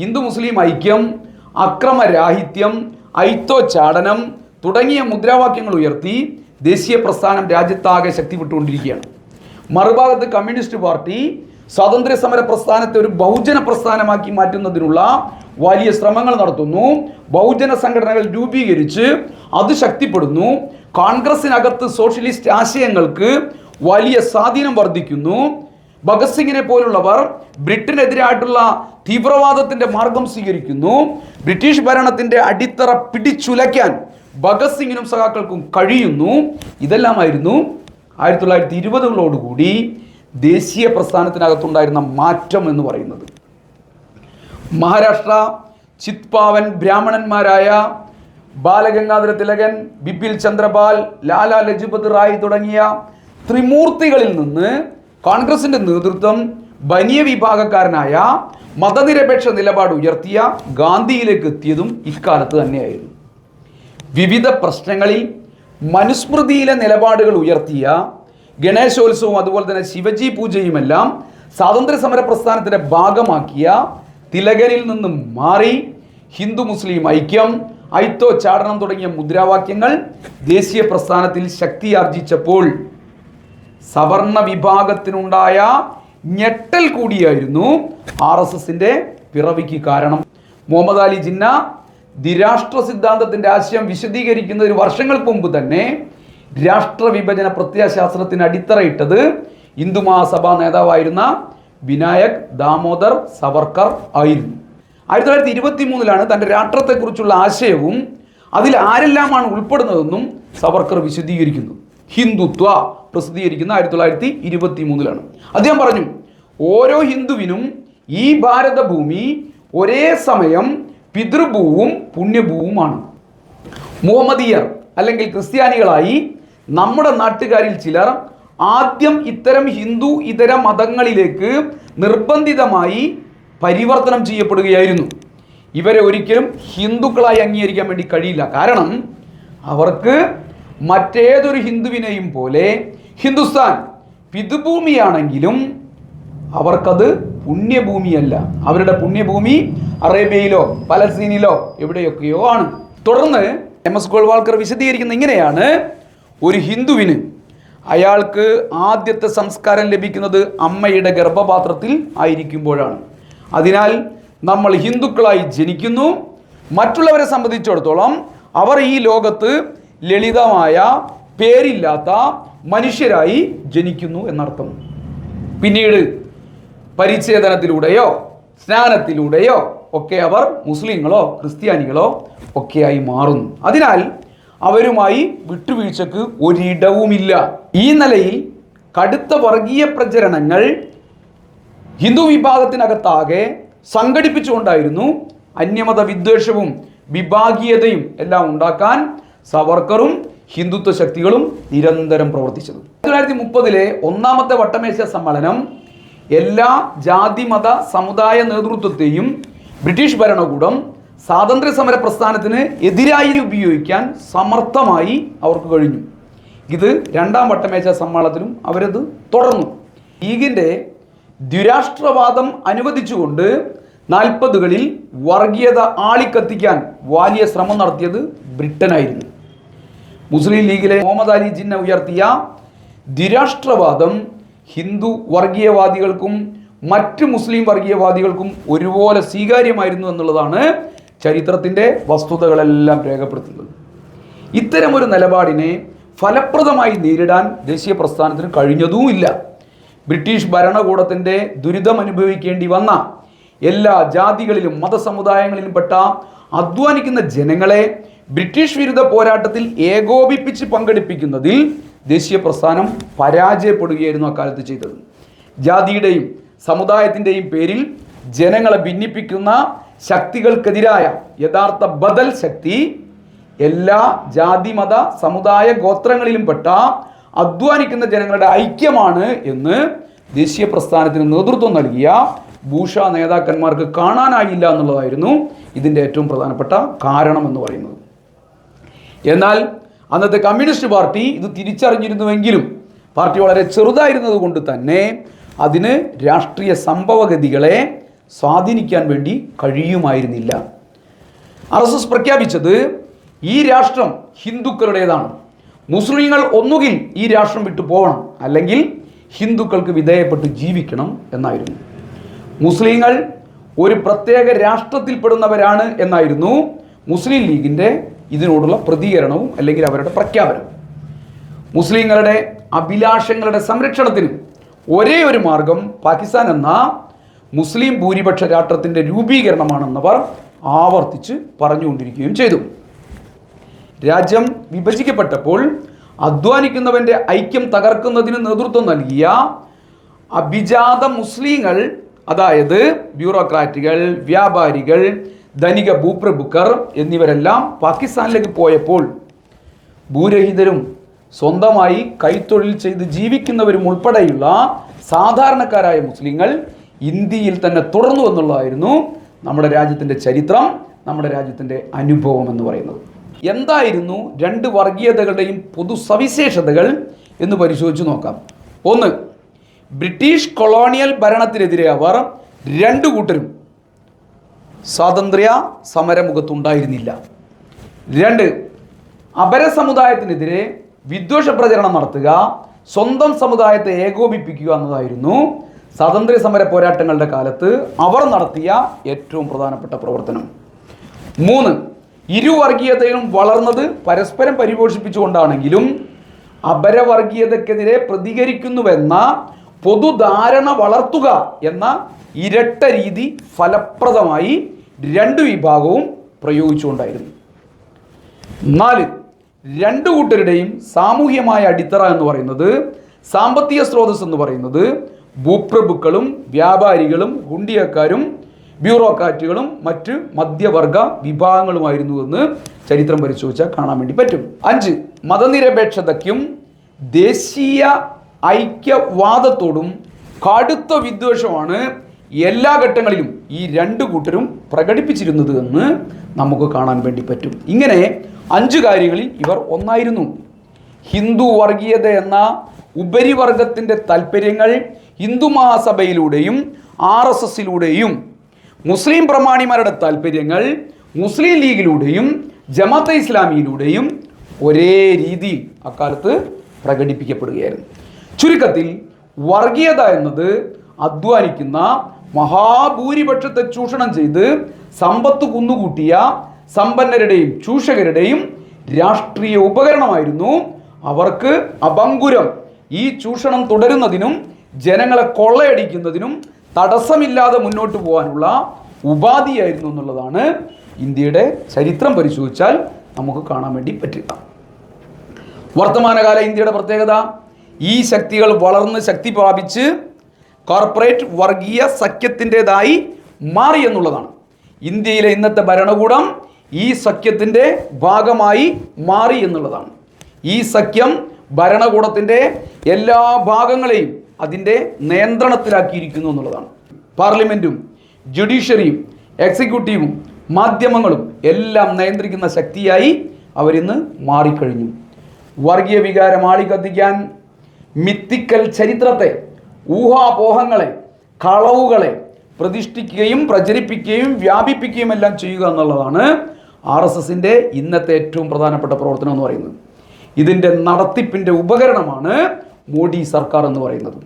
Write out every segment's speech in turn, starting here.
ഹിന്ദു മുസ്ലിം ഐക്യം അക്രമരാഹിത്യം ഐത്തോച്ചാടനം തുടങ്ങിയ മുദ്രാവാക്യങ്ങൾ ഉയർത്തി ദേശീയ പ്രസ്ഥാനം രാജ്യത്താകെ ശക്തി വിട്ടുകൊണ്ടിരിക്കുകയാണ് മറുഭാഗത്ത് കമ്മ്യൂണിസ്റ്റ് പാർട്ടി സ്വാതന്ത്ര്യ സമര പ്രസ്ഥാനത്തെ ഒരു ബഹുജന പ്രസ്ഥാനമാക്കി മാറ്റുന്നതിനുള്ള വലിയ ശ്രമങ്ങൾ നടത്തുന്നു. ബഹുജന സംഘടനകൾ രൂപീകരിച്ച് അത് ശക്തിപ്പെടുന്നു. കോൺഗ്രസിനകത്ത് സോഷ്യലിസ്റ്റ് ആശയങ്ങൾക്ക് വലിയ സ്വാധീനം വർദ്ധിക്കുന്നു. ഭഗത് സിംഗിനെ പോലുള്ളവർ ബ്രിട്ടനെതിരായിട്ടുള്ള തീവ്രവാദത്തിന്റെ മാർഗം സ്വീകരിക്കുന്നു. ബ്രിട്ടീഷ് ഭരണത്തിന്റെ അടിത്തറ പിടിച്ചുലയ്ക്കാൻ ഭഗത് സിംഗിനും സഖാക്കൾക്കും കഴിയുന്നു. ഇതെല്ലാമായിരുന്നു ആയിരത്തി തൊള്ളായിരത്തി ഇരുപതുകളോടുകൂടി ദേശീയ പ്രസ്ഥാനത്തിനകത്തുണ്ടായിരുന്ന മാറ്റം എന്ന് പറയുന്നത്. മഹാരാഷ്ട്ര ചിത്പാവൻ ബ്രാഹ്മണന്മാരായ ബാലഗംഗാധര തിലകൻ ബിപിൻ ചന്ദ്രപാൽ ലാലാ ലജ്പത് റായ് തുടങ്ങിയ ത്രിമൂർത്തികളിൽ നിന്ന് കോൺഗ്രസിന്റെ നേതൃത്വം ബനിയ വിഭാഗക്കാരനായ മതനിരപേക്ഷ നിലപാട് ഉയർത്തിയ ഗാന്ധിയിലേക്ക് എത്തിയതും ഇക്കാലത്ത് തന്നെയായിരുന്നു. വിവിധ പ്രശ്നങ്ങളിൽ മനുസ്മൃതിയിലെ നിലപാടുകൾ ഉയർത്തിയ ഗണേശോത്സവവും അതുപോലെ തന്നെ ശിവജി പൂജയുമെല്ലാം സ്വാതന്ത്ര്യ സമര പ്രസ്ഥാനത്തിന്റെ ഭാഗമാക്കിയ തിലകരിൽ നിന്നും മാറി ഹിന്ദു മുസ്ലിം ഐക്യം ഐത്തോ ചാടനം തുടങ്ങിയ മുദ്രാവാക്യങ്ങൾ ദേശീയ പ്രസ്ഥാനത്തിൽ ശക്തിയാർജിച്ചപ്പോൾ സവർണ വിഭാഗത്തിനുണ്ടായ ഞെട്ടൽ കൂടിയായിരുന്നു ആർ എസ് എസിന്റെ പിറവിക്ക് കാരണം. മുഹമ്മദ് അലി ജിന്ന ദ്വിരാഷ്ട്ര സിദ്ധാന്തത്തിന്റെ ആശയം വിശദീകരിക്കുന്നതിന് വർഷങ്ങൾക്ക് മുമ്പ് തന്നെ രാഷ്ട്ര വിഭജന പ്രത്യയശാസ്ത്രത്തിന് അടിത്തറയിട്ടത് ഹിന്ദു മഹാസഭാ നേതാവായിരുന്ന വിനായക് ദാമോദർ സവർക്കർ ആയിരുന്നു. ആയിരത്തി തൊള്ളായിരത്തി ഇരുപത്തി മൂന്നിലാണ് തന്റെ രാഷ്ട്രത്തെക്കുറിച്ചുള്ള ആശയവും അതിൽ ആരെല്ലാമാണ് ഉൾപ്പെടുന്നതെന്നും സവർക്കർ വിശദീകരിക്കുന്നു. ഹിന്ദുത്വ പ്രസിദ്ധീകരിക്കുന്ന ആയിരത്തി തൊള്ളായിരത്തി ഇരുപത്തി മൂന്നിലാണ് അദ്ദേഹം പറഞ്ഞു ഓരോ ഹിന്ദുവിനും ഈ ഭാരതഭൂമി ഒരേ സമയം പിതൃഭൂവും പുണ്യഭൂവുമാണ്. മുഹമ്മദിയർ അല്ലെങ്കിൽ ക്രിസ്ത്യാനികളായി നമ്മുടെ നാട്ടുകാരിൽ ചിലർ ആദ്യം ഇത്തരം ഹിന്ദു ഇതര മതങ്ങളിലേക്ക് നിർബന്ധിതമായി പരിവർത്തനം ചെയ്യപ്പെടുകയായിരുന്നു. ഇവരെ ഒരിക്കലും ഹിന്ദുക്കളായി അംഗീകരിക്കാൻ വേണ്ടി കഴിയില്ല. കാരണം അവർക്ക് മറ്റേതൊരു ഹിന്ദുവിനെയും പോലെ ഹിന്ദുസ്ഥാൻ പിതൃഭൂമിയാണെങ്കിലും അവർക്കത് പുണ്യഭൂമിയല്ല. അവരുടെ പുണ്യഭൂമി അറേബ്യയിലോ പലസ്തീനിലോ എവിടെയൊക്കെയോ ആണ്. തുടർന്ന് എം എസ് ഗോൾവാൾക്കർ വിശദീകരിക്കുന്ന ഇങ്ങനെയാണ്. ഒരു ഹിന്ദുവിന് അയാൾക്ക് ആദ്യത്തെ സംസ്കാരം ലഭിക്കുന്നത് അമ്മയുടെ ഗർഭപാത്രത്തിൽ ആയിരിക്കുമ്പോഴാണ്. അതിനാൽ നമ്മൾ ഹിന്ദുക്കളായി ജനിക്കുന്നു. മറ്റുള്ളവരെ സംബന്ധിച്ചിടത്തോളം അവർ ഈ ലോകത്ത് ലളിതമായ പേരില്ലാത്ത മനുഷ്യരായി ജനിക്കുന്നു എന്നർത്ഥം. പിന്നീട് പരിച്ഛേദനത്തിലൂടെയോ സ്നാനത്തിലൂടെയോ ഒക്കെ അവർ മുസ്ലിങ്ങളോ ക്രിസ്ത്യാനികളോ ഒക്കെയായി മാറുന്നു. അതിനാൽ അവരുമായി വിട്ടുവീഴ്ചക്ക് ഒരിടവുമില്ല. ഈ നിലയിൽ കടുത്ത വർഗീയ പ്രചരണങ്ങൾ ഹിന്ദു വിഭാഗത്തിനകത്താകെ സംഘടിപ്പിച്ചുകൊണ്ടായിരുന്നു അന്യമത വിദ്വേഷവും വിഭാഗീയതയും എല്ലാം ഉണ്ടാക്കാൻ സവർക്കറും ഹിന്ദുത്വ ശക്തികളും നിരന്തരം പ്രവർത്തിച്ചത്. തൊള്ളായിരത്തി മുപ്പതിലെ ഒന്നാമത്തെ വട്ടമേശ സമ്മേളനം എല്ലാ ജാതി മത സമുദായ നേതൃത്വത്തെയും ബ്രിട്ടീഷ് ഭരണകൂടം സ്വാതന്ത്ര്യ സമര പ്രസ്ഥാനത്തിന് എതിരായി ഉപയോഗിക്കാൻ സമർത്ഥമായി അവർക്ക് കഴിഞ്ഞു. ഇത് രണ്ടാം വട്ടമേശ സമ്മേളനത്തിലും അവരത് തുടർന്നു. ലീഗിന്റെ ദ്വിരാഷ്ട്രവാദം അനുവദിച്ചുകൊണ്ട് നാൽപ്പതുകളിൽ വർഗീയത ആളിക്കത്തിക്കാൻ വലിയ ശ്രമം നടത്തിയത് ബ്രിട്ടനായിരുന്നു. മുസ്ലിം ലീഗിലെ മുഹമ്മദ് അലി ജിന്ന ഉയർത്തിയ ദ്വിരാഷ്ട്രവാദം ഹിന്ദു വർഗീയവാദികൾക്കും മറ്റ് മുസ്ലിം വർഗീയവാദികൾക്കും ഒരുപോലെ സ്വീകാര്യമായിരുന്നു എന്നുള്ളതാണ് ചരിത്രത്തിന്റെ വസ്തുതകളെല്ലാം രേഖപ്പെടുത്തുന്നത്. ഇത്തരമൊരു നിലപാടിനെ ഫലപ്രദമായി നേരിടാൻ ദേശീയ പ്രസ്ഥാനത്തിന് കഴിഞ്ഞതുമില്ല. ബ്രിട്ടീഷ് ഭരണകൂടത്തിന്റെ ദുരിതം അനുഭവിക്കേണ്ടി വന്ന എല്ലാ ജാതികളിലും മതസമുദായങ്ങളിലും പെട്ട അധ്വാനിക്കുന്ന ജനങ്ങളെ ബ്രിട്ടീഷ് വിരുദ്ധ പോരാട്ടത്തിൽ ഏകോപിപ്പിച്ച് പങ്കെടുപ്പിക്കുന്നതിൽ ദേശീയ പ്രസ്ഥാനം പരാജയപ്പെടുകയായിരുന്നു അക്കാലത്ത് ചെയ്തത്. ജാതിയുടെയും സമുദായത്തിന്റെയും പേരിൽ ജനങ്ങളെ ഭിന്നിപ്പിക്കുന്ന ശക്തികൾക്കെതിരായ യഥാർത്ഥ ബദൽ ശക്തി എല്ലാ ജാതി മത സമുദായ ഗോത്രങ്ങളിലും പെട്ട അധ്വാനിക്കുന്ന ജനങ്ങളുടെ ഐക്യമാണ് എന്ന് ദേശീയ പ്രസ്ഥാനത്തിന് നേതൃത്വം നൽകിയ ഭൂഷ നേതാക്കന്മാർക്ക് കാണാനായില്ല എന്നുള്ളതായിരുന്നു ഇതിന്റെ ഏറ്റവും പ്രധാനപ്പെട്ട കാരണം എന്ന് പറയുന്നത്. എന്നാൽ അന്നത്തെ കമ്മ്യൂണിസ്റ്റ് പാർട്ടി ഇത് തിരിച്ചറിഞ്ഞിരുന്നുവെങ്കിലും പാർട്ടി വളരെ ചെറുതായിരുന്നതുകൊണ്ട് തന്നെ അതിന് രാഷ്ട്രീയ സംഭവഗതികളെ സ്വാധീനിക്കാൻ വേണ്ടി കഴിയുമായിരുന്നില്ല. ആർ എസ് എസ് പ്രഖ്യാപിച്ചത് ഈ രാഷ്ട്രം ഹിന്ദുക്കളുടേതാണ്. മുസ്ലിങ്ങൾ ഒന്നുകിൽ ഈ രാഷ്ട്രം വിട്ടു പോകണം അല്ലെങ്കിൽ ഹിന്ദുക്കൾക്ക് വിധേയപ്പെട്ട് ജീവിക്കണം എന്നായിരുന്നു. മുസ്ലിങ്ങൾ ഒരു പ്രത്യേക രാഷ്ട്രത്തിൽപ്പെടുന്നവരാണ് എന്നായിരുന്നു മുസ്ലിം ലീഗിന്റെ ഇതിനോടുള്ള പ്രതികരണവും അല്ലെങ്കിൽ അവരുടെ പ്രഖ്യാപനവും. മുസ്ലിങ്ങളുടെ അഭിലാഷങ്ങളുടെ സംരക്ഷണത്തിന് ഒരേ ഒരു മാർഗം പാകിസ്ഥാൻ എന്ന മുസ്ലിം ഭൂരിപക്ഷ രാഷ്ട്രത്തിന്റെ രൂപീകരണമാണെന്നവർ ആവർത്തിച്ച് പറഞ്ഞുകൊണ്ടിരിക്കുകയും ചെയ്തു. രാജ്യം വിഭജിക്കപ്പെട്ടപ്പോൾ അധ്വാനിക്കുന്നവന്റെ ഐക്യം തകർക്കുന്നതിന് നേതൃത്വം നൽകിയ അഭിജാത മുസ്ലിങ്ങൾ അതായത് ബ്യൂറോക്രാറ്റുകൾ വ്യാപാരികൾ ധനിക ഭൂപ്രഭുക്കർ എന്നിവരെല്ലാം പാകിസ്ഥാനിലേക്ക് പോയപ്പോൾ ഭൂരഹിതരും സ്വന്തമായി കൈത്തൊഴിൽ ചെയ്ത് ജീവിക്കുന്നവരും ഉൾപ്പെടെയുള്ള സാധാരണക്കാരായ മുസ്ലിങ്ങൾ ഇന്ത്യയിൽ തന്നെ തുടർന്നു എന്നുള്ളതായിരുന്നു നമ്മുടെ രാജ്യത്തിന്റെ ചരിത്രം നമ്മുടെ രാജ്യത്തിന്റെ അനുഭവം എന്ന് പറയുന്നത്. എന്തായിരുന്നു രണ്ട് വർഗീയതകളുടെയും പൊതു സവിശേഷതകൾ എന്ന് പരിശോധിച്ച് നോക്കാം. ഒന്ന് ബ്രിട്ടീഷ് കൊളോണിയൽ ഭരണത്തിനെതിരെ അവർ രണ്ടു കൂട്ടരും സ്വാതന്ത്ര്യ സമരമുഖത്തുണ്ടായിരുന്നില്ല. രണ്ട് അപര സമുദായത്തിനെതിരെ വിദ്വേഷ പ്രചരണം നടത്തുക സ്വന്തം സമുദായത്തെ ഏകോപിപ്പിക്കുക എന്നതായിരുന്നു സ്വാതന്ത്ര്യ സമര പോരാട്ടങ്ങളുടെ കാലത്ത് അവർ നടത്തിയ ഏറ്റവും പ്രധാനപ്പെട്ട പ്രവർത്തനം. മൂന്ന് ഇരുവർഗീയതയും വളർന്നത് പരസ്പരം പരിപോഷിപ്പിച്ചുകൊണ്ടാണെങ്കിലും അപരവർഗീയതക്കെതിരെ പ്രതികരിക്കുന്നുവെന്ന പൊതുധാരണ വളർത്തുക എന്ന ഇരട്ട രീതി ഫലപ്രദമായി രണ്ട് വിഭാഗവും പ്രയോഗിച്ചുകൊണ്ടായിരുന്നു. നാല് രണ്ട് കൂട്ടരുടെയും സാമൂഹ്യമായ അടിത്തറ എന്ന് പറയുന്നത് സാമ്പത്തിക സ്രോതസ് എന്ന് പറയുന്നത് ഭൂപ്രഭുക്കളും വ്യാപാരികളും ഹുണ്ടിയക്കാരും ബ്യൂറോക്രാറ്റുകളും മറ്റ് മധ്യവർഗ വിഭാഗങ്ങളുമായിരുന്നു എന്ന് ചരിത്രം പരിശോധിച്ചാൽ കാണാൻ വേണ്ടി പറ്റും. അഞ്ച് മതനിരപേക്ഷതയ്ക്കും ദേശീയ ഐക്യവാദത്തോടും കടുത്ത വിദ്വേഷമാണ് എല്ലാ ഘട്ടങ്ങളിലും ഈ രണ്ട് കൂട്ടരും പ്രകടിപ്പിച്ചിരുന്നത് എന്ന് നമുക്ക് കാണാൻ വേണ്ടി പറ്റും. ഇങ്ങനെ അഞ്ച് കാര്യങ്ങളിൽ ഇവർ ഒന്നായിരുന്നു. ഹിന്ദു വർഗീയത എന്ന ഉപരിവർഗത്തിന്റെ താല്പര്യങ്ങൾ ഹിന്ദു മഹാസഭയിലൂടെയും ആർ എസ് എസിലൂടെയും മുസ്ലിം പ്രമാണിമാരുടെ താല്പര്യങ്ങൾ മുസ്ലിം ലീഗിലൂടെയും ജമാഅത്തെ ഇസ്ലാമിയിലൂടെയും ഒരേ രീതിയിൽ അക്കാലത്ത് പ്രകടിപ്പിക്കപ്പെടുകയായിരുന്നു. ചുരുക്കത്തിൽ വർഗീയത എന്നത് അധ്വാനിക്കുന്ന മഹാഭൂരിപക്ഷത്തെ ചൂഷണം ചെയ്ത് സമ്പത്ത് കുന്നുകൂട്ടിയ സമ്പന്നരുടെയും ചൂഷകരുടെയും രാഷ്ട്രീയ ഉപകരണമായിരുന്നു അവർക്ക് അപങ്കുരം. ഈ ചൂഷണം തുടരുന്നതിനും ജനങ്ങളെ കൊള്ളയടിക്കുന്നതിനും തടസ്സമില്ലാതെ മുന്നോട്ട് പോകാനുള്ള ഉപാധിയായിരുന്നു എന്നുള്ളതാണ് ഇന്ത്യയുടെ ചരിത്രം പരിശോധിച്ചാൽ നമുക്ക് കാണാൻ വേണ്ടി പറ്റുക. വർത്തമാനകാല ഇന്ത്യയുടെ പ്രത്യേകത ഈ ശക്തികൾ വളർന്ന് ശക്തി പ്രാപിച്ച് കോർപ്പറേറ്റ് വർഗീയ സഖ്യത്തിന്റെതായി മാറി എന്നുള്ളതാണ്. ഇന്ത്യയിലെ ഇന്നത്തെ ഭരണകൂടം ഈ സഖ്യത്തിന്റെ ഭാഗമായി മാറി എന്നുള്ളതാണ്. ഈ സഖ്യം ഭരണകൂടത്തിന്റെ എല്ലാ ഭാഗങ്ങളെയും അതിന്റെ നിയന്ത്രണത്തിലാക്കിയിരിക്കുന്നു എന്നുള്ളതാണ്. പാർലമെന്റും ജുഡീഷ്യറിയും എക്സിക്യൂട്ടീവും മാധ്യമങ്ങളും എല്ലാം നിയന്ത്രിക്കുന്ന ശക്തിയായി അവരിന്ന് മാറിക്കഴിഞ്ഞു. വർഗീയ വികാരം ആളിക്കത്തിക്കാൻ മിത്തിക്കൽ ചരിത്രത്തെ ഊഹാപോഹങ്ങളെ കളവുകളെ പ്രതിഷ്ഠിക്കുകയും പ്രചരിപ്പിക്കുകയും വ്യാപിപ്പിക്കുകയും എല്ലാം ചെയ്യുക എന്നുള്ളതാണ് ആർ എസ് എസിന്റെ ഇന്നത്തെ ഏറ്റവും പ്രധാനപ്പെട്ട പ്രവർത്തനം എന്ന് പറയുന്നത്. ഇതിന്റെ നടത്തിപ്പിന്റെ ഉപകരണമാണ് മോഡി സർക്കാർ എന്ന് പറയുന്നത്.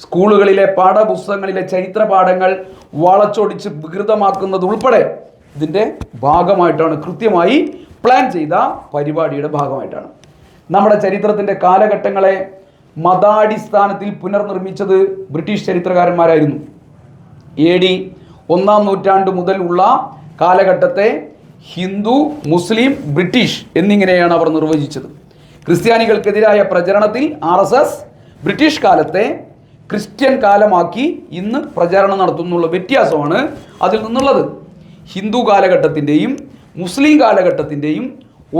സ്കൂളുകളിലെ പാഠപുസ്തകങ്ങളിലെ ചരിത്ര പാഠങ്ങൾ വളച്ചൊടിച്ച് വികൃതമാക്കുന്നത് ഉൾപ്പെടെ ഇതിന്റെ ഭാഗമായിട്ടാണ് കൃത്യമായി പ്ലാൻ ചെയ്ത പരിപാടിയുടെ ഭാഗമായിട്ടാണ്. നമ്മുടെ ചരിത്രത്തിന്റെ കാലഘട്ടങ്ങളെ മതാടിസ്ഥാനത്തിൽ പുനർനിർമ്മിച്ചത് ബ്രിട്ടീഷ് ചരിത്രകാരന്മാരായിരുന്നു. എ ഡി ഒന്നാം നൂറ്റാണ്ട് മുതൽ ഉള്ള കാലഘട്ടത്തെ ഹിന്ദു മുസ്ലിം ബ്രിട്ടീഷ് എന്നിങ്ങനെയാണ് അവർ നിർവചിച്ചത്. ക്രിസ്ത്യാനികൾക്കെതിരായ പ്രചരണത്തിൽ ആർ എസ് എസ് ബ്രിട്ടീഷ് കാലത്തെ ക്രിസ്ത്യൻ കാലമാക്കി ഇന്ന് പ്രചാരണം നടത്തുന്നുള്ള വ്യത്യാസമാണ് അതിൽ നിന്നുള്ളത്. ഹിന്ദു കാലഘട്ടത്തിന്റെയും മുസ്ലിം കാലഘട്ടത്തിന്റെയും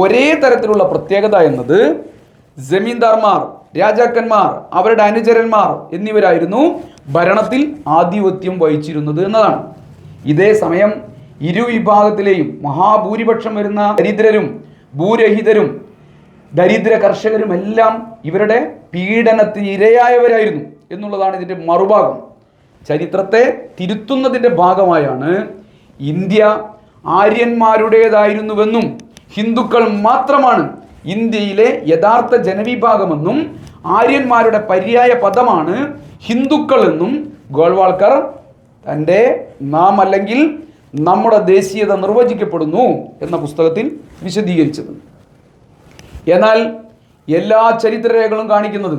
ഒരേ തരത്തിലുള്ള പ്രത്യേകത എന്നത് ജമീന്ദാർമാർ രാജാക്കന്മാർ അവരുടെ അനുചരന്മാർ എന്നിവരായിരുന്നു ഭരണത്തിൽ ആധിപത്യം വഹിച്ചിരുന്നത് എന്നതാണ്. ഇതേ സമയം ഇരു വിഭാഗത്തിലെയും മഹാഭൂരിപക്ഷം വരുന്ന ദരിദ്രരും ഭൂരഹിതരും ദരിദ്ര കർഷകരും എല്ലാം ഇവരുടെ പീഡനത്തിന് ഇരയായവരായിരുന്നു എന്നുള്ളതാണ് ഇതിന്റെ മറുഭാഗം. ചരിത്രത്തെ തിരുത്തുന്നതിന്റെ ഭാഗമായാണ് ഇന്ത്യ ആര്യന്മാരുടേതായിരുന്നുവെന്നും ഹിന്ദുക്കൾ മാത്രമാണ് ഇന്ത്യയിലെ യഥാർത്ഥ ജനവിഭാഗമെന്നും ആര്യന്മാരുടെ പര്യായ പദമാണ് ഹിന്ദുക്കൾ എന്നും ഗോൾവാൾക്കർ തന്റെ നാം അല്ലെങ്കിൽ നമ്മുടെ ദേശീയത നിർവചിക്കപ്പെടുന്നു എന്ന പുസ്തകത്തിൽ വിശദീകരിച്ചത്. എന്നാൽ എല്ലാ ചരിത്രരേഖകളും കാണിക്കുന്നത്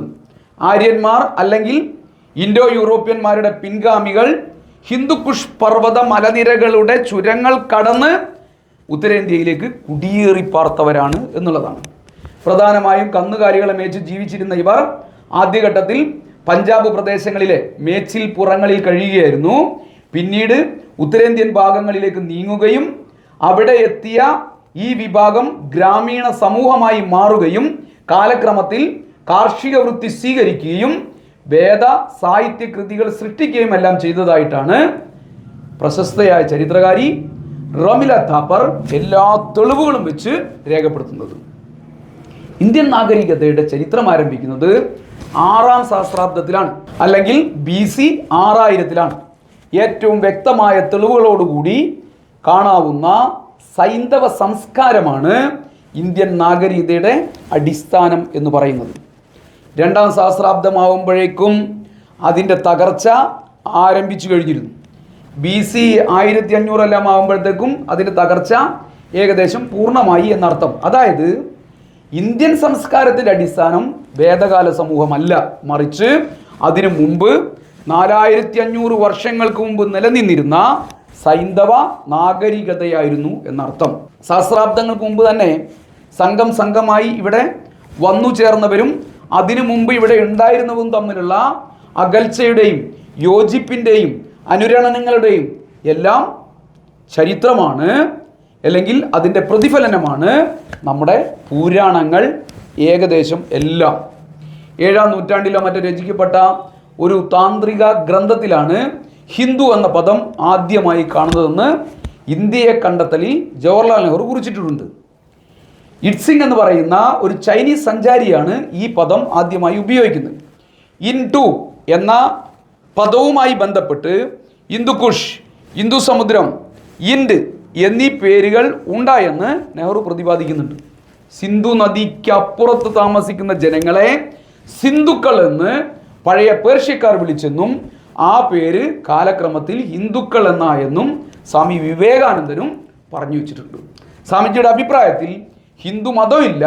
ആര്യന്മാർ അല്ലെങ്കിൽ ഇൻഡോ യൂറോപ്യന്മാരുടെ പിൻഗാമികൾ ഹിന്ദുക്കുഷ് പർവത മലനിരകളുടെ ചുരങ്ങൾ കടന്ന് ഉത്തരേന്ത്യയിലേക്ക് കുടിയേറിപ്പാർത്തവരാണ് എന്നുള്ളതാണ്. പ്രധാനമായും കന്നുകാലികളെ മേച്ച് ജീവിച്ചിരുന്ന ഇവർ ആദ്യഘട്ടത്തിൽ പഞ്ചാബ് പ്രദേശങ്ങളിലെ മേച്ചിൽ പുറങ്ങളിൽ കഴിയുകയായിരുന്നു. പിന്നീട് ഉത്തരേന്ത്യൻ ഭാഗങ്ങളിലേക്ക് നീങ്ങുകയും അവിടെ എത്തിയ ഈ വിഭാഗം ഗ്രാമീണ സമൂഹമായി മാറുകയും കാലക്രമത്തിൽ കാർഷിക വൃത്തി സ്വീകരിക്കുകയും വേദ സാഹിത്യ കൃതികൾ സൃഷ്ടിക്കുകയും എല്ലാം ചെയ്തതായിട്ടാണ് പ്രശസ്തയായ ചരിത്രകാരി റോമില താപ്പർ എല്ലാ തെളിവുകളും വെച്ച് രേഖപ്പെടുത്തുന്നത്. ഇന്ത്യൻ നാഗരികതയുടെ ചരിത്രം ആരംഭിക്കുന്നത് ആറാം സഹസ്രാബ്ദത്തിലാണ് അല്ലെങ്കിൽ ബി സി ആറായിരത്തിലാണ്. ഏറ്റവും വ്യക്തമായ തെളിവുകളോടുകൂടി കാണാവുന്ന സൈന്ധവ സംസ്കാരമാണ് ഇന്ത്യൻ നാഗരികതയുടെ അടിസ്ഥാനം എന്ന് പറയുന്നത്. രണ്ടാം സഹസ്രാബ്ദമാവുമ്പോഴേക്കും അതിന്റെ തകർച്ച ആരംഭിച്ചു കഴിഞ്ഞിരുന്നു. ബി സി ആയിരത്തി അഞ്ഞൂറെല്ലാം ആകുമ്പോഴത്തേക്കും അതിന്റെ തകർച്ച ഏകദേശം പൂർണമായി എന്നർത്ഥം. അതായത് ഇന്ത്യൻ സംസ്കാരത്തിന്റെ അടിസ്ഥാനം വേദകാല സമൂഹമല്ല. മറിച്ച് അതിനു മുമ്പ് നാലായിരത്തി അഞ്ഞൂറ് വർഷങ്ങൾക്ക് മുമ്പ് നിലനിന്നിരുന്ന സൈന്ധവ നാഗരികതയായിരുന്നു എന്നർത്ഥം. സഹസ്രാബ്ദങ്ങൾക്ക് മുമ്പ് തന്നെ സംഘം സംഘമായി ഇവിടെ വന്നു ചേർന്നവരും അതിനു മുമ്പ് ഇവിടെ ഉണ്ടായിരുന്നവരും തമ്മിലുള്ള അകൽച്ചയുടെയും യോജിപ്പിന്റെയും അനുരണനങ്ങളുടെയും എല്ലാം ചരിത്രമാണ് അല്ലെങ്കിൽ അതിന്റെ പ്രതിഫലനമാണ് നമ്മുടെ പുരാണങ്ങൾ ഏകദേശം എല്ലാം. ഏഴാം നൂറ്റാണ്ടിലോ മറ്റോ രചിക്കപ്പെട്ട ഒരു താന്ത്രിക ഗ്രന്ഥത്തിലാണ് ഹിന്ദു എന്ന പദം ആദ്യമായി കാണുന്നതെന്ന് ഇന്ത്യയെ കണ്ടെത്തലിൽ ജവഹർലാൽ നെഹ്റു കുറിച്ചിട്ടുണ്ട്. ഇറ്റ്സിംഗ് എന്ന് പറയുന്ന ഒരു ചൈനീസ് സഞ്ചാരിയാണ് ഈ പദം ആദ്യമായി ഉപയോഗിക്കുന്നത്. ഇൻ ടു എന്ന പദവുമായി ബന്ധപ്പെട്ട് ഹിന്ദുക്കുഷ് ഹിന്ദു സമുദ്രം ഇൻഡ് എന്നീ പേരുകൾ ഉണ്ടായെന്ന് നെഹ്റു പ്രതിപാദിക്കുന്നുണ്ട്. സിന്ധു നദിക്കപ്പുറത്ത് താമസിക്കുന്ന ജനങ്ങളെ സിന്ധുക്കൾ എന്ന് പഴയ പേർഷ്യക്കാർ വിളിച്ചെന്നും ആ പേര് കാലക്രമത്തിൽ ഹിന്ദുക്കൾ എന്നായെന്നും സ്വാമി വിവേകാനന്ദനും പറഞ്ഞു വെച്ചിട്ടുണ്ട്. സ്വാമിജിയുടെ അഭിപ്രായത്തിൽ ഹിന്ദു മതമില്ല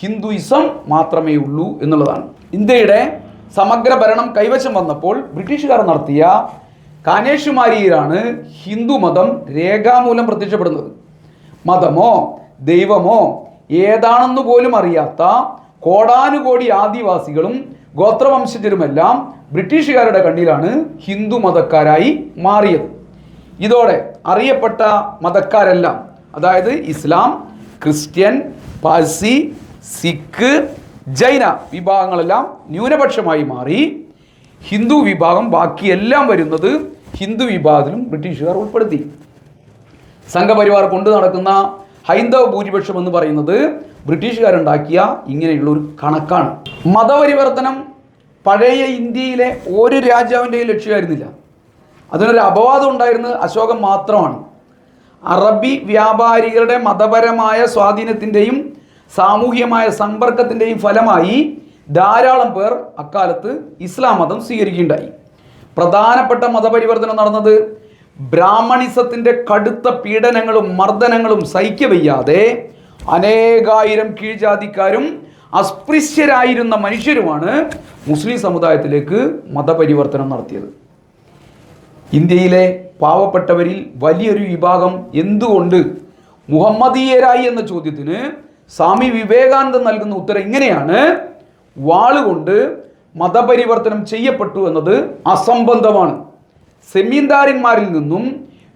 ഹിന്ദുയിസം മാത്രമേ ഉള്ളൂ എന്നുള്ളതാണ്. ഇന്ത്യയുടെ സമഗ്ര ഭരണം കൈവശം വന്നപ്പോൾ ബ്രിട്ടീഷുകാർ നടത്തിയ കാനേഷുമാരിയിലാണ് ഹിന്ദു മതം രേഖാമൂലം പ്രത്യക്ഷപ്പെടുന്നത്. മതമോ ദൈവമോ ഏതാണെന്ന് പോലും അറിയാത്ത കോടാനുകോടി ആദിവാസികളും ഗോത്രവംശജരുമെല്ലാം ബ്രിട്ടീഷുകാരുടെ കണ്ണിലാണ് ഹിന്ദു മതക്കാരായി മാറിയത്. ഇതോടെ അറിയപ്പെട്ട മതക്കാരെല്ലാം അതായത് ഇസ്ലാം ക്രിസ്ത്യൻ പാഴ്സി സിഖ് ജൈന വിഭാഗങ്ങളെല്ലാം ന്യൂനപക്ഷമായി മാറി. ഹിന്ദു വിഭാഗം ബാക്കിയെല്ലാം വരുന്നത് ഹിന്ദു വിഭാഗത്തിലും ബ്രിട്ടീഷുകാർ ഉൾപ്പെടുത്തി. സംഘപരിവാർ കൊണ്ടു നടക്കുന്ന ഹൈന്ദവ ഭൂരിപക്ഷം എന്ന് പറയുന്നത് ബ്രിട്ടീഷുകാരുണ്ടാക്കിയ ഇങ്ങനെയുള്ള ഒരു കണക്കാണ്. മതപരിവർത്തനം പഴയ ഇന്ത്യയിലെ ഒരു രാജാവിന്റെയും ലക്ഷ്യമായിരുന്നില്ല. അതിനൊരു അപവാദം ഉണ്ടായിരുന്നത് അശോകം മാത്രമാണ്. അറബി വ്യാപാരികളുടെ മതപരമായ സ്വാധീനത്തിന്റെയും സാമൂഹ്യമായ സമ്പർക്കത്തിന്റെയും ഫലമായി ധാരാളം പേർ അക്കാലത്ത് ഇസ്ലാം മതം സ്വീകരിക്കുകയുണ്ടായി. പ്രധാനപ്പെട്ട മതപരിവർത്തനം നടന്നത് ബ്രാഹ്മണിസത്തിന്റെ കടുത്ത പീഡനങ്ങളും മർദ്ദനങ്ങളും സഹിക്കവയ്യാതെ അനേകായിരം കീഴ്ജാതിക്കാരും അസ്പൃശ്യരായിരുന്ന മനുഷ്യരുമാണ് മുസ്ലിം സമുദായത്തിലേക്ക് മതപരിവർത്തനം നടത്തിയത്. ഇന്ത്യയിലെ പാവപ്പെട്ടവരിൽ വലിയൊരു വിഭാഗം എന്തുകൊണ്ട് മുഹമ്മദീയരായി എന്ന ചോദ്യത്തിന് സ്വാമി വിവേകാനന്ദൻ നൽകുന്ന ഉത്തരം ഇങ്ങനെയാണ്. വാളുകൊണ്ട് മതപരിവർത്തനം ചെയ്യപ്പെട്ടു എന്നത് അസംബന്ധമാണ്. സെമീന്ദാരന്മാരിൽ നിന്നും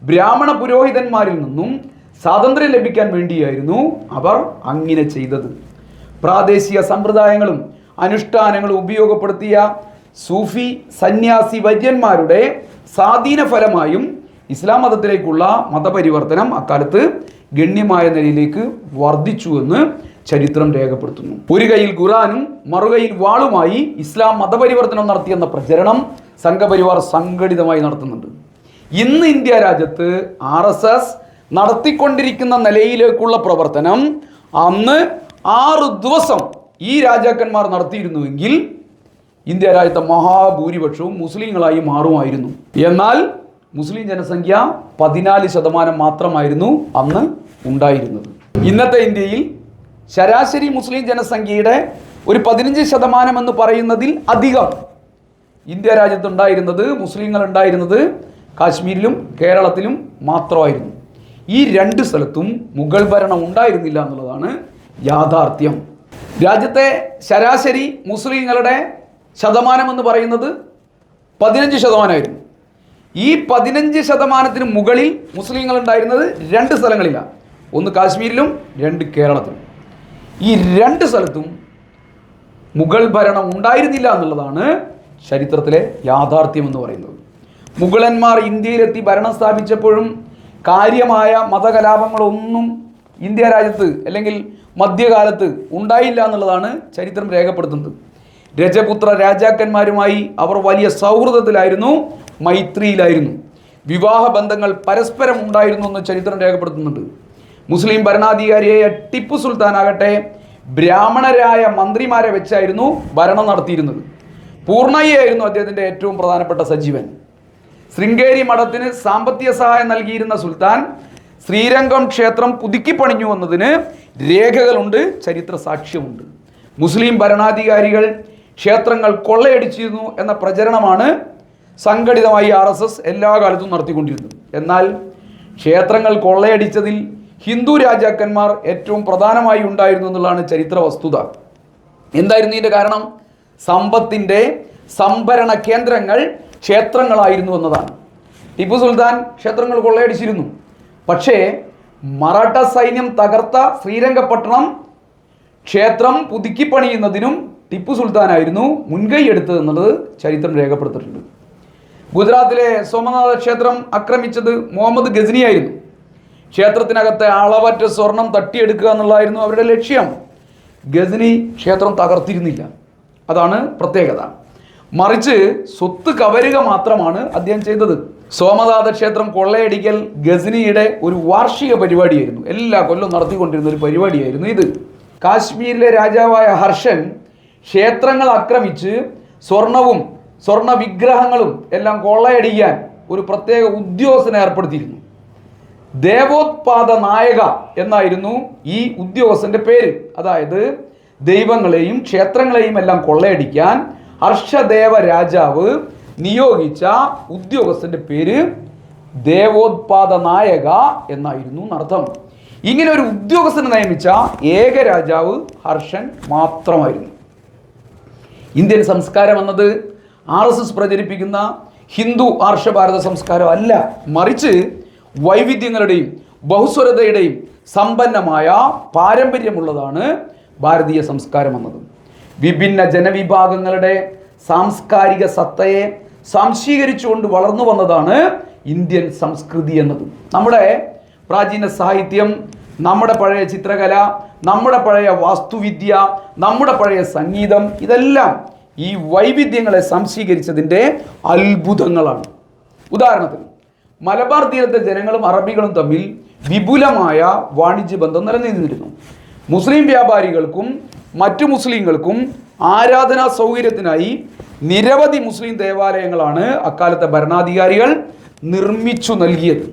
ബ്രാഹ്മണ പുരോഹിതന്മാരിൽ നിന്നും സ്വാതന്ത്ര്യം ലഭിക്കാൻ വേണ്ടിയായിരുന്നു അവർ അങ്ങനെ ചെയ്തത്. പ്രാദേശിക സമ്പ്രദായങ്ങളും അനുഷ്ഠാനങ്ങളും ഉപയോഗപ്പെടുത്തിയ സൂഫി സന്യാസി വര്യന്മാരുടെ സ്വാധീന ഫലമായും ഇസ്ലാം മതത്തിലേക്കുള്ള മതപരിവർത്തനം അക്കാലത്ത് ഗണ്യമായ നിലയിലേക്ക് വർദ്ധിച്ചു എന്ന് ചരിത്രം രേഖപ്പെടുത്തുന്നു. ഒരു കയ്യിൽ ഖുറാനും മറുകൈയിൽ വാളുമായി ഇസ്ലാം മതപരിവർത്തനം നടത്തിയെന്ന പ്രചരണം സംഘപരിവാർ സംഘടിതമായി നടത്തുന്നുണ്ട്. ഇന്ന് ഇന്ത്യ രാജ്യത്ത് ആർ എസ് എസ് നടത്തിക്കൊണ്ടിരിക്കുന്ന നിലയിലേക്കുള്ള പ്രവർത്തനം അന്ന് ആറ് ദിവസം ഈ രാജാക്കന്മാർ നടത്തിയിരുന്നുവെങ്കിൽ ഇന്ത്യ രാജ്യത്തെ മഹാഭൂരിപക്ഷവും മുസ്ലിങ്ങളായി മാറുമായിരുന്നു. എന്നാൽ മുസ്ലിം ജനസംഖ്യ പതിനാല് ശതമാനം മാത്രമായിരുന്നു അന്ന് ഉണ്ടായിരുന്നത്. ഇന്നത്തെ ഇന്ത്യയിൽ ശരാശരി മുസ്ലിം ജനസംഖ്യയുടെ ഒരു പതിനഞ്ച് ശതമാനം എന്ന് പറയുന്നതിൽ അധികം ഇന്ത്യ രാജ്യത്ത് ഉണ്ടായിരുന്നത് മുസ്ലിങ്ങൾ ഉണ്ടായിരുന്നത് കാശ്മീരിലും കേരളത്തിലും മാത്രമായിരുന്നു. ഈ രണ്ട് സ്ഥലത്തും മുഗൾ ഭരണം ഉണ്ടായിരുന്നില്ല എന്നുള്ളതാണ് യാഥാർത്ഥ്യം. രാജ്യത്തെ ശരാശരി മുസ്ലിങ്ങളുടെ ശതമാനം എന്ന് പറയുന്നത് പതിനഞ്ച് ശതമാനമായിരുന്നു. ഈ പതിനഞ്ച് ശതമാനത്തിന് മുകളിൽ മുസ്ലിങ്ങൾ ഉണ്ടായിരുന്നത് രണ്ട് സ്ഥലങ്ങളിലാണ് ഒന്ന് കാശ്മീരിലും രണ്ട് കേരളത്തിലും. ഈ രണ്ട് സ്ഥലത്തും മുഗൾ ഭരണം ഉണ്ടായിരുന്നില്ല എന്നുള്ളതാണ് ചരിത്രത്തിലെ യാഥാർത്ഥ്യം എന്ന് പറയുന്നത്. മുഗളന്മാർ ഇന്ത്യയിലെത്തി ഭരണം സ്ഥാപിച്ചപ്പോഴും കാര്യമായ മതകലാപങ്ങളൊന്നും ഇന്ത്യ രാജ്യത്ത് അല്ലെങ്കിൽ മധ്യകാലത്ത് ഉണ്ടായില്ല എന്നുള്ളതാണ് ചരിത്രം രേഖപ്പെടുത്തുന്നത്. രജപുത്ര രാജാക്കന്മാരുമായി അവർ വലിയ സൗഹൃദത്തിലായിരുന്നു. മൈത്രിയിലായിരുന്നു. വിവാഹ ബന്ധങ്ങൾ പരസ്പരം ഉണ്ടായിരുന്നു എന്ന് ചരിത്രം രേഖപ്പെടുത്തുന്നുണ്ട്. മുസ്ലിം ഭരണാധികാരിയായ ടിപ്പു സുൽത്താൻ ആകട്ടെ ബ്രാഹ്മണരായ മന്ത്രിമാരെ വെച്ചായിരുന്നു ഭരണം നടത്തിയിരുന്നത്. പൂർണയ്യായിരുന്നു അദ്ദേഹത്തിന്റെ ഏറ്റവും പ്രധാനപ്പെട്ട സജീവൻ. ശൃംഗേരി മഠത്തിന് സാമ്പത്തിക സഹായം നൽകിയിരുന്ന സുൽത്താൻ ശ്രീരംഗം ക്ഷേത്രം പുതുക്കിപ്പണിഞ്ഞു എന്നതിന് രേഖകളുണ്ട് ചരിത്ര സാക്ഷ്യമുണ്ട്. മുസ്ലിം ഭരണാധികാരികൾ ക്ഷേത്രങ്ങൾ കൊള്ളയടിച്ചിരുന്നു എന്ന പ്രചരണമാണ് സംഘടിതമായി ആർ എസ് എസ് എല്ലാ കാലത്തും നടത്തിക്കൊണ്ടിരുന്നു. എന്നാൽ ക്ഷേത്രങ്ങൾ കൊള്ളയടിച്ചതിൽ ഹിന്ദു രാജാക്കന്മാർ ഏറ്റവും പ്രധാനമായി ഉണ്ടായിരുന്നു എന്നുള്ളതാണ് ചരിത്ര വസ്തുത. എന്തായിരുന്നു ഇതിന്റെ കാരണം? സമ്പത്തിന്റെ സംഭരണ കേന്ദ്രങ്ങൾ ക്ഷേത്രങ്ങളായിരുന്നു എന്നതാണ്. ടിപ്പു സുൽത്താൻ ക്ഷേത്രങ്ങൾ കൊള്ളയടിച്ചിരുന്നു. പക്ഷേ മറാഠ സൈന്യം തകർത്ത ശ്രീരംഗപട്ടണം ക്ഷേത്രം പുതുക്കി പുതുക്കിപ്പണിയുന്നതിനും ടിപ്പു സുൽത്താനായിരുന്നു മുൻകൈ എടുത്തത് എന്നുള്ളത് ചരിത്രം രേഖപ്പെടുത്തിയിട്ടുണ്ട്. ഗുജറാത്തിലെ സോമനാഥ ക്ഷേത്രം ആക്രമിച്ചത് മുഹമ്മദ് ഗസനിയായിരുന്നു. ക്ഷേത്രത്തിനകത്തെ അളവറ്റ സ്വർണം തട്ടിയെടുക്കുക എന്നുള്ളതായിരുന്നു അവരുടെ ലക്ഷ്യം. ഗസ്നി ക്ഷേത്രം തകർത്തിരുന്നില്ല. അതാണ് പ്രത്യേകത. മറിച്ച് സ്വത്ത് കവരുക മാത്രമാണ് അദ്ദേഹം ചെയ്തത്. സോമനാഥ ക്ഷേത്രം കൊള്ളയടിക്കൽ ഗസനിയുടെ ഒരു വാർഷിക പരിപാടിയായിരുന്നു. എല്ലാ കൊല്ലം നടത്തിക്കൊണ്ടിരുന്ന ഒരു പരിപാടിയായിരുന്നു ഇത്. കാശ്മീരിലെ രാജാവായ ഹർഷൻ ക്ഷേത്രങ്ങൾ ആക്രമിച്ച് സ്വർണവും സ്വർണ വിഗ്രഹങ്ങളും എല്ലാം കൊള്ളയടിക്കാൻ ഒരു പ്രത്യേക ഉദ്യോഗസ്ഥനെ ഏർപ്പെടുത്തിയിരുന്നു. ദേവോത്പാദ നായക എന്നായിരുന്നു ഈ ഉദ്യോഗസ്ഥന്റെ പേര്. അതായത് ദൈവങ്ങളെയും ക്ഷേത്രങ്ങളെയും എല്ലാം കൊള്ളയടിക്കാൻ ഹർഷദേവ രാജാവ് നിയോഗിച്ച ഉദ്യോഗസ്ഥന്റെ പേര് ദേവോത്പാദ നായക എന്നായിരുന്നു എന്നർത്ഥം. ഇങ്ങനെ ഒരു ഉദ്യോഗസ്ഥനെ നിയമിച്ച ഏക രാജാവ് ഹർഷൻ മാത്രമായിരുന്നു. ഇന്ത്യൻ സംസ്കാരം എന്നത് ആർ എസ് എസ് പ്രചരിപ്പിക്കുന്ന ഹിന്ദു ആർഷഭാരത സംസ്കാരം അല്ല മറിച്ച് വൈവിധ്യങ്ങളുടെയും ബഹുസ്വരതയുടെയും സമ്പന്നമായ പാരമ്പര്യമുള്ളതാണ് ഭാരതീയ സംസ്കാരം എന്നത്. വിഭിന്ന ജനവിഭാഗങ്ങളുടെ സാംസ്കാരിക സത്തയെ സംശീകരിച്ചുകൊണ്ട് വളർന്നു വന്നതാണ് ഇന്ത്യൻ സംസ്കൃതി എന്നത്. നമ്മുടെ പ്രാചീന സാഹിത്യം നമ്മുടെ പഴയ ചിത്രകല നമ്മുടെ പഴയ വാസ്തുവിദ്യ നമ്മുടെ പഴയ സംഗീതം ഇതെല്ലാം ഈ വൈവിധ്യങ്ങളെ സംശീകരിച്ചതിന്റെ അത്ഭുതങ്ങളാണ്. ഉദാഹരണത്തിന് മലബാർ തീരത്തെ ജനങ്ങളും അറബികളും തമ്മിൽ വിപുലമായ വാണിജ്യ ബന്ധം നിലനിന്നിരുന്നു. മുസ്ലിം വ്യാപാരികൾക്കും മറ്റു മുസ്ലിങ്ങൾക്കും ആരാധനാ സൗകര്യത്തിനായി നിരവധി മുസ്ലിം ദേവാലയങ്ങളാണ് അക്കാലത്തെ ഭരണാധികാരികൾ നിർമ്മിച്ചു നൽകിയത്.